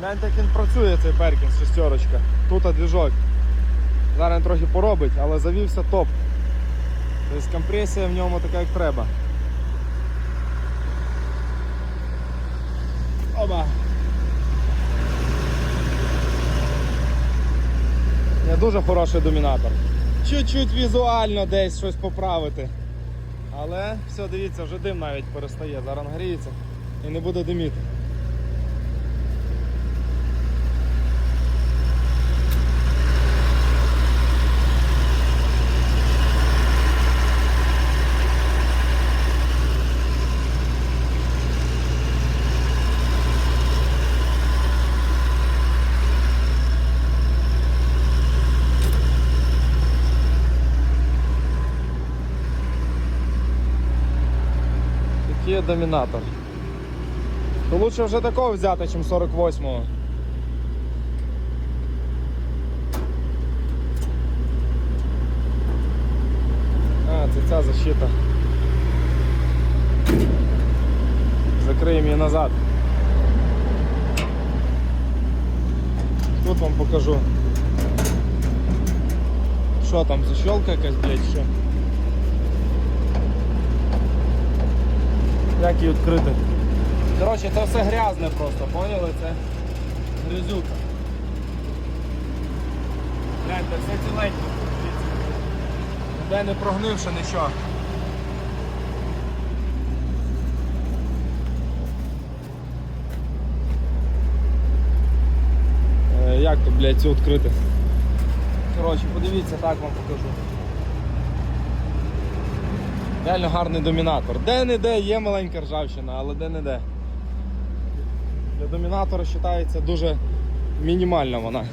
Гляньте, як він працює, цей Перкінс шестерочка. Тут двіжок. Зараз він трохи поробить, але завівся топ. Тобто компресія в ньому така, як треба. Оба. Не дуже хороший домінатор. Чуть-чуть візуально десь щось поправити. Але все, дивіться, вже дим навіть перестає. Зараз нагріється і не буде диміти. Такий є домінатор. То лучше вже такого взяти, ніж 48-го. А, це ця защита. Закриємо її назад. Тут вам покажу. Що там, защелка якась, блядь, що? Як її відкрити? Коротше, це все грязне просто, поняли? Це грязюка. Гляньте, все ціленьке. Де не прогнивши нічого. Е, Як то, блядь, цю відкрити? Коротше, подивіться, так вам покажу. Реально гарний домінатор. Де-не-де є маленька ржавчина, але де-не-де. Для домінатора вважається дуже мінімальна вона.